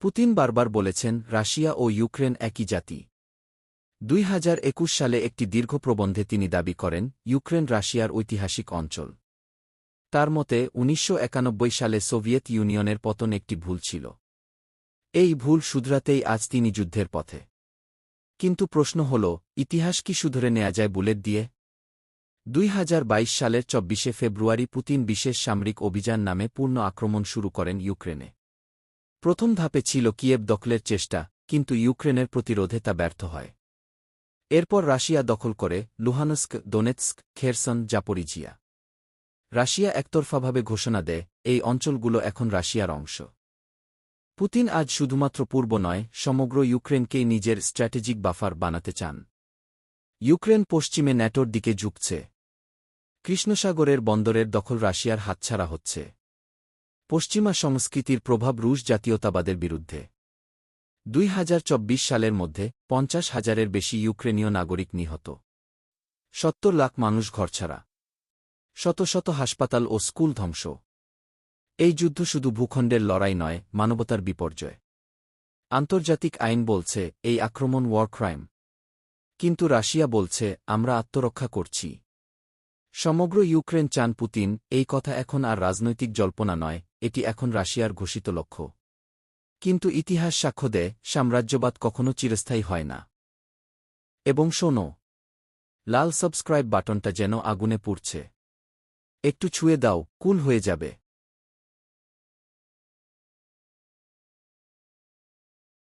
Putin বারবার বলেছেন, Russia ও Ukraine একই জাতি। দুই হাজার একুশ সালে একটি দীর্ঘ প্রবন্ধে তিনি দাবি করেন, ইউক্রেন রাশিয়ার ঐতিহাসিক অঞ্চল। তার মতে, উনিশশো একানব্বই সালে সোভিয়েত ইউনিয়নের পতন একটি ভুল ছিল। এই ভুল শুধরাতেই আজ তিনি যুদ্ধের পথে। কিন্তু প্রশ্ন হল, ইতিহাস কি শুধরে নেয়া যায় বুলেট দিয়ে? দুই হাজার বাইশ সালের চব্বিশে ফেব্রুয়ারি পুতিন বিশেষ সামরিক অভিযান নামে পূর্ণ আক্রমণ শুরু করেন ইউক্রেনে। প্রথম ধাপে ছিল কিয়েব দখলের চেষ্টা, কিন্তু ইউক্রেনের প্রতিরোধে তা ব্যর্থ হয়। এরপর রাশিয়া দখল করে Luhansk, Donetsk, Kherson, Zaporizhzhia. Russia একতরফাভাবে ঘোষণা দেয়, এই অঞ্চলগুলো এখন রাশিয়ার অংশ। পুতিন আজ শুধুমাত্র পূর্ব নয়, সমগ্র ইউক্রেনকেই নিজের স্ট্র্যাটেজিক বাফার বানাতে চান। ইউক্রেন পশ্চিমে ন্যাটোর দিকে ঝুঁকছে। কৃষ্ণসাগরের বন্দরের দখল রাশিয়ার হাতছাড়া হচ্ছে। পশ্চিমা সংস্কৃতির প্রভাব রুশ জাতীয়তাবাদের বিরুদ্ধে। দুই চব্বিশ সালের মধ্যে পঞ্চাশ হাজারের বেশি ইউক্রেনীয় নাগরিক নিহত। সত্তর লাখ মানুষ ঘরছাড়া। শত শত হাসপাতাল ও স্কুল ধ্বংস। এই যুদ্ধ শুধু ভূখণ্ডের লড়াই নয়, মানবতার বিপর্যয়। আন্তর্জাতিক আইন বলছে, এই আক্রমণ ওয়ার ক্রাইম কিন্তু রাশিয়া বলছে, আমরা আত্মরক্ষা করছি। সমগ্র ইউক্রেন চান পুতিন, এই কথা এখন আর রাজনৈতিক জল্পনা নয় এটি এখন রাশিয়ার ঘোষিত লক্ষ্য। কিন্তু ইতিহাস সাক্ষ্য দেয়, সাম্রাজ্যবাদ কখনো চিরস্থায়ী হয় না। এবং শোনো, লাল সাবস্ক্রাইব বাটনটা যেন আগুনে পুড়ছে। একটু ছুঁয়ে দাও, কুল হয়ে যাবে।